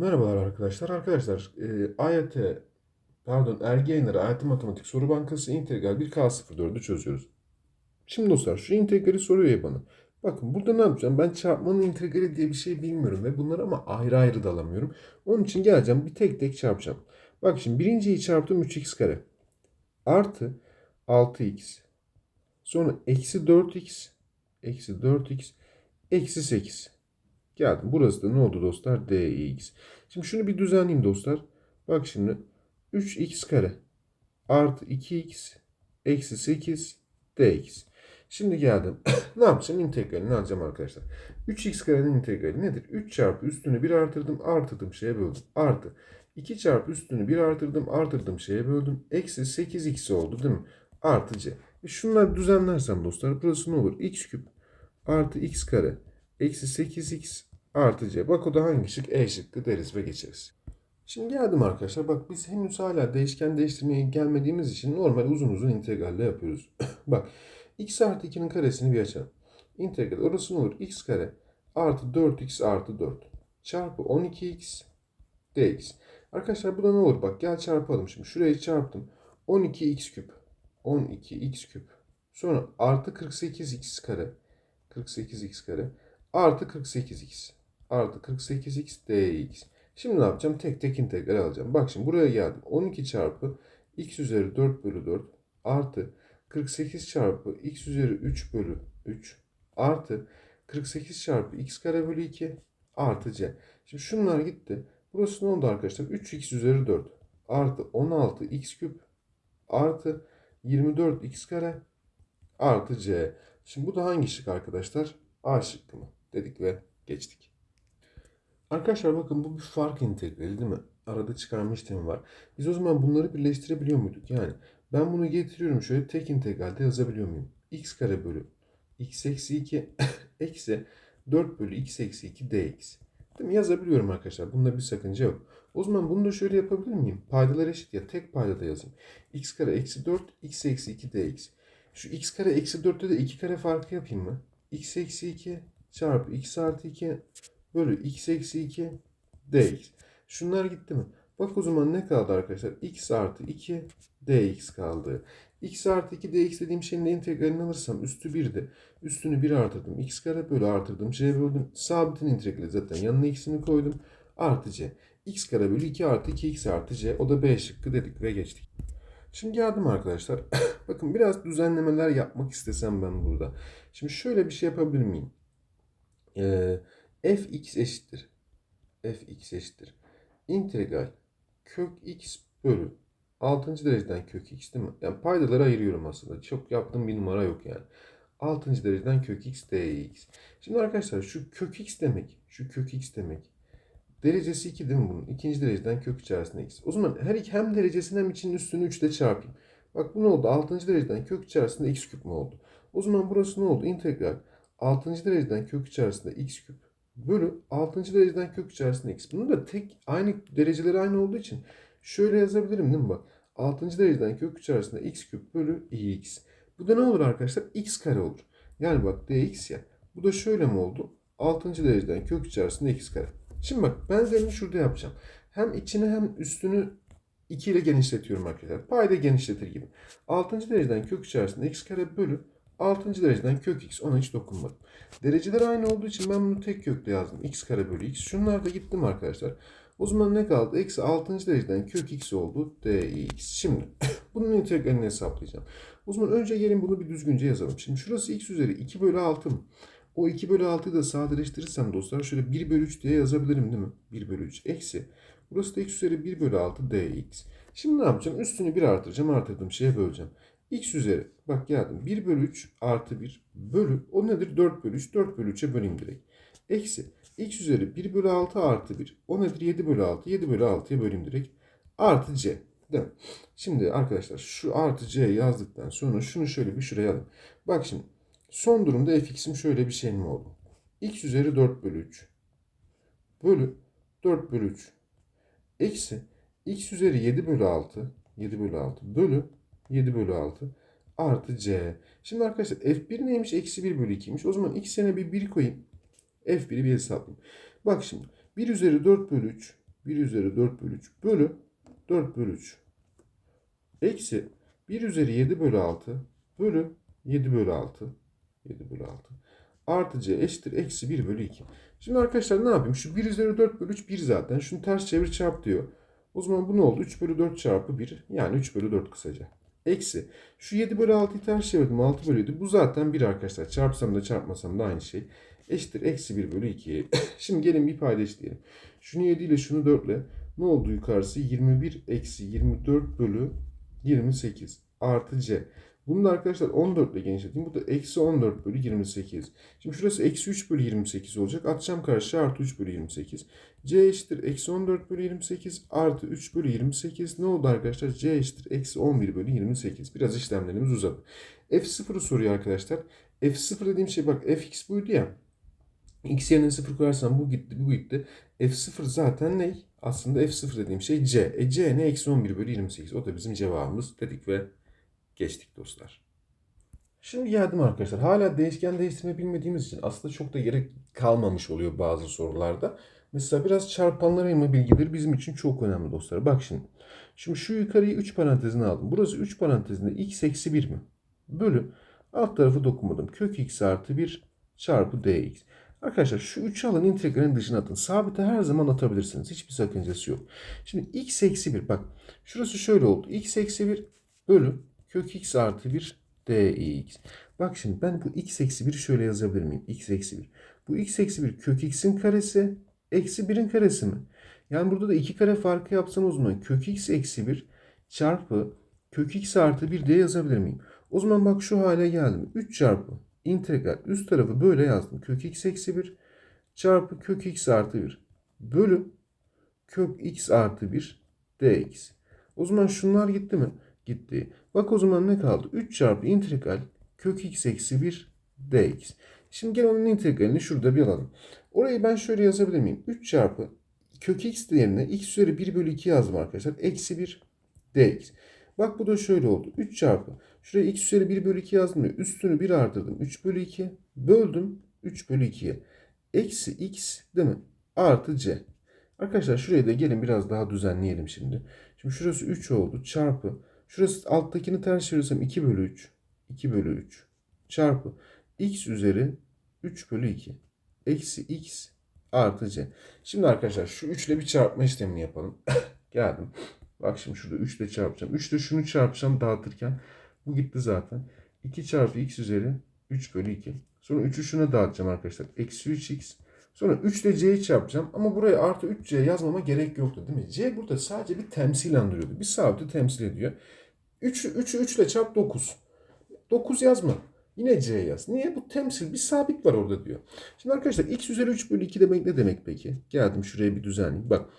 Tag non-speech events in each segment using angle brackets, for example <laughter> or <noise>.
Merhabalar arkadaşlar. Arkadaşlar e, AYT pardon Ergenler AYT Matematik Soru Bankası integral 1K04'ü çözüyoruz. Şimdi dostlar şu integrali soruyor ya bana. Bakın burada ne yapacağım? Ben çarpmanın integrali diye bir şey bilmiyorum ve bunları ama ayrı ayrı da alamıyorum. Onun için geleceğim bir tek tek çarpacağım. Bak şimdi birinciyi çarptım 3x kare. Artı 6x. Sonra eksi 4x. Eksi 4x. Eksi 8. Geldim. Burası da ne oldu dostlar? dx. Şimdi şunu bir düzenleyeyim dostlar. Bak şimdi 3x kare artı 2x eksi 8 dx. Şimdi geldim. <coughs> ne yapacağım? İntegralini alacağım arkadaşlar. 3x karenin integrali nedir? 3 çarpı üstünü 1 artırdım. Artırdım şeye böldüm. Artı 2 çarpı üstünü 1 artırdım. Artırdım şeye böldüm. Eksi 8x oldu değil mi? Artı c. E şunları düzenlersem dostlar burası ne olur? x küp artı x kare eksi 8x artı c. Bak o da hangi şık? E şıkkı deriz ve geçeriz. Şimdi geldim arkadaşlar. Bak biz henüz hala değişken değiştirmeye gelmediğimiz için normal uzun uzun integralle yapıyoruz. <clears throat> Bak x artı 2'nin karesini bir açalım. İntegral orası ne olur? x kare artı 4x artı 4 çarpı 12x dx. Arkadaşlar bu da ne olur? Bak gel çarpalım şimdi. Şurayı çarptım. 12x küp. 12x küp. Sonra artı 48x kare. 48x kare. Artı 48x. Artı 48x dx. Şimdi ne yapacağım? Tek tek integral alacağım. Bak şimdi buraya geldim. 12 çarpı x üzeri 4 bölü 4 artı 48 çarpı x üzeri 3 bölü 3 artı 48 çarpı x kare bölü 2 artı c. Şimdi şunlar gitti. Burası ne oldu arkadaşlar? 3x üzeri 4 artı 16x küp artı 24x kare artı c. Şimdi bu da hangi şık arkadaşlar? A şıkkı mı? Dedik ve geçtik. Arkadaşlar bakın bu bir fark integrali değil mi? Arada çıkarma işlemi var. Biz o zaman bunları birleştirebiliyor muyduk? Yani ben bunu getiriyorum şöyle tek integralde yazabiliyor muyum? x kare bölü x eksi 2 <laughs> eksi 4 bölü x eksi 2 dx. Değil mi? Yazabiliyorum arkadaşlar. Bunda bir sakınca yok. O zaman bunu da şöyle yapabilir miyim? Paydalar eşit ya. Tek paydada yazayım. x kare eksi 4 x eksi 2 dx. Şu x kare eksi 4'te de 2 kare farkı yapayım mı? x eksi 2 çarpı x artı 2 bölü x eksi 2 dx. Şunlar gitti mi? Bak o zaman ne kaldı arkadaşlar? x artı 2 dx kaldı. x artı 2 dx dediğim şeyin de integralini alırsam üstü 1'di. Üstünü 1 artırdım. x kare bölü artırdım. c böldüm. Sabitin integrali zaten yanına x'ini koydum. Artı c. x kare bölü 2 artı 2x artı c. O da b şıkkı dedik ve geçtik. Şimdi geldim arkadaşlar. <coughs> Bakın biraz düzenlemeler yapmak istesem ben burada. Şimdi şöyle bir şey yapabilir miyim? Ee, fx eşittir. fx eşittir. İntegral kök x bölü 6. dereceden kök x değil mi? Yani paydaları ayırıyorum aslında. Çok yaptığım bir numara yok yani. 6. dereceden kök x dx. Şimdi arkadaşlar şu kök x demek, şu kök x demek. Derecesi 2 değil mi bunun? İkinci dereceden kök içerisinde x. O zaman her iki hem derecesini hem içinin üstünü 3 ile çarpayım. Bak bu ne oldu? 6. dereceden kök içerisinde x küp mü oldu? O zaman burası ne oldu? İntegral 6. dereceden kök içerisinde x küp bölü 6. dereceden kök içerisinde x. Bunu da tek aynı dereceleri aynı olduğu için şöyle yazabilirim değil mi bak? 6. dereceden kök içerisinde x küp bölü x. Bu da ne olur arkadaşlar? x kare olur. Yani bak dx ya. Bu da şöyle mi oldu? 6. dereceden kök içerisinde x kare. Şimdi bak benzerini şurada yapacağım. Hem içini hem üstünü 2 ile genişletiyorum arkadaşlar. Payda genişletir gibi. 6. dereceden kök içerisinde x kare bölü 6. dereceden kök x. Ona hiç dokunmadım. Dereceler aynı olduğu için ben bunu tek kökle yazdım. x kare bölü x. Şunlar da gittim arkadaşlar. O zaman ne kaldı? Eksi 6. dereceden kök x oldu. dx. Şimdi <coughs> bunun integralini hesaplayacağım. O zaman önce gelin bunu bir düzgünce yazalım. Şimdi şurası x üzeri 2 bölü 6 mı? O 2 bölü 6'yı da sadeleştirirsem dostlar şöyle 1 bölü 3 diye yazabilirim değil mi? 1 bölü 3 eksi. Burası da x üzeri 1 bölü 6 dx. Şimdi ne yapacağım? Üstünü 1 artıracağım. Artırdığım şeye böleceğim. X üzeri bak geldim 1 bölü 3 artı 1 bölü o nedir? 4 bölü 3 4 bölü 3'e böleyim direkt. Eksi x üzeri 1 bölü 6 artı 1 o nedir? 7 bölü 6 7 bölü 6'ya böleyim direkt. Artı c. Değil mi? Şimdi arkadaşlar şu artı c yazdıktan sonra şunu şöyle bir şuraya alayım. Bak şimdi Son durumda fx'im şöyle bir şey mi oldu? x üzeri 4 bölü 3 bölü 4 bölü 3 eksi x üzeri 7 bölü 6 7 bölü 6 bölü 7 bölü 6 artı c. Şimdi arkadaşlar f1 neymiş? Eksi 1 bölü 2'ymiş. O zaman x yerine bir 1 koyayım. f1'i bir hesaplayayım. Bak şimdi 1 üzeri 4 bölü 3 1 üzeri 4 bölü 3 bölü 4 bölü 3. Eksi 1 üzeri 7 bölü 6 bölü 7 bölü 6. 7 bölü 6. Artı c eşittir eksi 1 bölü 2. Şimdi arkadaşlar ne yapayım? Şu 1 üzeri 4 bölü 3 1 zaten. Şunu ters çevir çarp diyor. O zaman bu ne oldu? 3 bölü 4 çarpı 1. Yani 3 bölü 4 kısaca. Eksi. Şu 7 bölü 6'yı ters çevirdim. 6 bölü 7. Bu zaten 1 arkadaşlar. Çarpsam da çarpmasam da aynı şey. Eşittir eksi 1 bölü 2. <coughs> Şimdi gelin bir payda eşitleyelim. Şunu 7 ile şunu 4 ile. Ne oldu yukarısı? 21 eksi 24 bölü 28 artı c. Bunu da arkadaşlar 14 ile genişleteyim. Bu da eksi 14 bölü 28. Şimdi şurası eksi 3 bölü 28 olacak. Atacağım karşıya artı 3 bölü 28. C eşittir eksi 14 bölü 28 artı 3 bölü 28. Ne oldu arkadaşlar? C eşittir eksi 11 bölü 28. Biraz işlemlerimiz uzadı. F0'ı soruyor arkadaşlar. F0 dediğim şey bak fx buydu ya. X yerine 0 koyarsam bu gitti bu gitti. F0 zaten ne? Aslında F0 dediğim şey C. E C ne? Eksi 11 bölü 28. O da bizim cevabımız dedik ve geçtik dostlar. Şimdi geldim arkadaşlar. Hala değişken değiştirme bilmediğimiz için aslında çok da gerek kalmamış oluyor bazı sorularda. Mesela biraz çarpanlara inme bilgileri bizim için çok önemli dostlar. Bak şimdi. Şimdi şu yukarıyı 3 parantezine aldım. Burası 3 parantezinde x eksi 1 mi? Bölü. Alt tarafı dokunmadım. Kök x artı 1 çarpı dx. Arkadaşlar şu 3'ü alın integralin dışına atın. Sabite her zaman atabilirsiniz. Hiçbir sakıncası yok. Şimdi x eksi 1 bak. Şurası şöyle oldu. x eksi 1 bölü kök x artı 1 dx. Bak şimdi ben bu x eksi 1'i şöyle yazabilir miyim? x eksi 1. Bu x eksi 1 kök x'in karesi eksi 1'in karesi mi? Yani burada da 2 kare farkı yapsam o zaman kök x eksi 1 çarpı kök x artı 1 diye yazabilir miyim? O zaman bak şu hale geldim. 3 çarpı integral üst tarafı böyle yazdım. Kök x eksi 1 çarpı kök x artı 1 bölü kök x artı 1 dx. O zaman şunlar gitti mi? Gitti. Bak o zaman ne kaldı? 3 çarpı integral kök x eksi 1 dx. Şimdi gel onun integralini şurada bir alalım. Orayı ben şöyle yazabilir miyim? 3 çarpı kök x değerine x üzeri 1 bölü 2 yazdım arkadaşlar. Eksi 1 dx. Bak bu da şöyle oldu. 3 çarpı. Şuraya x üzeri 1 bölü 2 yazdım ya. Üstünü 1 artırdım. 3 bölü 2. Böldüm. 3 bölü 2'ye. Eksi x değil mi? Artı c. Arkadaşlar şuraya da gelin biraz daha düzenleyelim şimdi. Şimdi şurası 3 oldu. Çarpı. Şurası alttakini ters çevirirsem 2 bölü 3. 2 bölü 3. Çarpı. x üzeri 3 bölü 2. Eksi x artı c. Şimdi arkadaşlar şu 3 ile bir çarpma işlemini yapalım. <laughs> Geldim. Bak şimdi şurada 3 ile çarpacağım. 3 ile şunu çarpacağım dağıtırken. Bu gitti zaten. 2 çarpı x üzeri 3 bölü 2. Sonra 3'ü şuna dağıtacağım arkadaşlar. Eksi 3x. Sonra 3 ile c'yi çarpacağım. Ama buraya artı 3c yazmama gerek yoktu değil mi? c burada sadece bir temsilen duruyordu. Bir sabiti temsil ediyor. 3'ü 3'ü 3 ile çarp 9. 9 yazma. Yine c yaz. Niye? Bu temsil bir sabit var orada diyor. Şimdi arkadaşlar x üzeri 3 bölü 2 demek ne demek peki? Geldim şuraya bir düzenleyeyim. Bak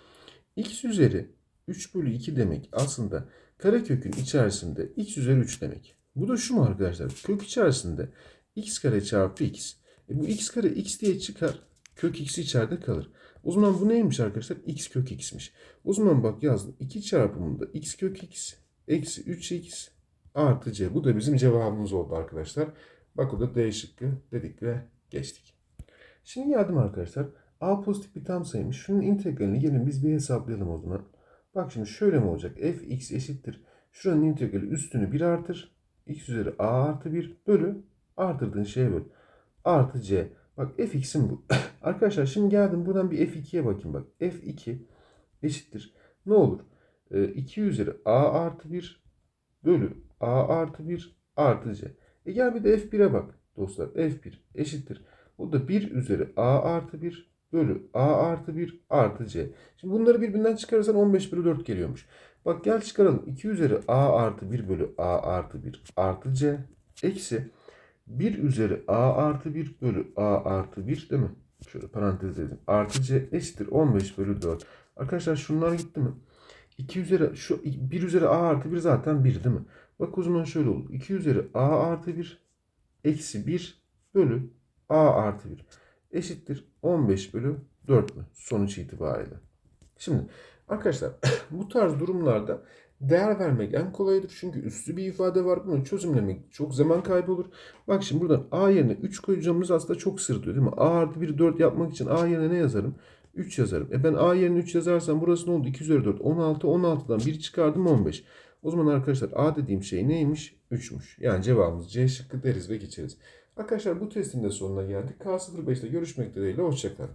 x üzeri 3 bölü 2 demek aslında karekökün içerisinde x üzeri 3 demek. Bu da şu mu arkadaşlar? Kök içerisinde x kare çarpı x. E bu x kare x diye çıkar. Kök x içeride kalır. O zaman bu neymiş arkadaşlar? x kök x'miş. O zaman bak yazdım. 2 çarpımında x kök x eksi 3x artı c. Bu da bizim cevabımız oldu arkadaşlar. Bak o da D şıkkı dedik ve geçtik. Şimdi geldim arkadaşlar. A pozitif bir tam sayıymış. Şunun integralini gelin biz bir hesaplayalım o zaman. Bak şimdi şöyle mi olacak? fx eşittir. Şuranın integrali üstünü 1 artır. x üzeri a artı 1 bölü artırdığın şeye böl. Artı c. Bak fx'im bu. <coughs> Arkadaşlar şimdi geldim buradan bir f2'ye bakayım bak. f2 eşittir. Ne olur? Ee, 2 üzeri a artı 1 bölü a artı 1 artı c. E gel bir de f1'e bak dostlar. f1 eşittir. O da 1 üzeri a artı 1 bölü a artı 1 artı c. Şimdi bunları birbirinden çıkarırsan 15 bölü 4 geliyormuş. Bak gel çıkaralım. 2 üzeri a artı 1 bölü a artı 1 artı c eksi 1 üzeri a artı 1 bölü a artı 1 değil mi? Şöyle parantez edelim. Artı c eşittir 15 bölü 4. Arkadaşlar şunlar gitti mi? 2 üzeri şu 1 üzeri a artı 1 zaten 1 değil mi? Bak o zaman şöyle olur. 2 üzeri a artı 1 eksi 1 bölü a artı 1 eşittir 15 bölü 4 mü? Sonuç itibariyle. Şimdi arkadaşlar <clears throat> bu tarz durumlarda değer vermek en kolayıdır. Çünkü üstü bir ifade var. Bunu çözümlemek çok zaman kaybı olur. Bak şimdi buradan a yerine 3 koyacağımız aslında çok sırıtıyor değil mi? a artı 1 4 yapmak için a yerine ne yazarım? 3 yazarım. E ben A yerine 3 yazarsam burası ne oldu? 2 üzeri 4. 16. 16'dan 1 çıkardım 15. O zaman arkadaşlar A dediğim şey neymiş? 3'müş. Yani cevabımız C şıkkı deriz ve geçeriz. Arkadaşlar bu testin de sonuna geldik. K05'te görüşmek dileğiyle. Hoşçakalın.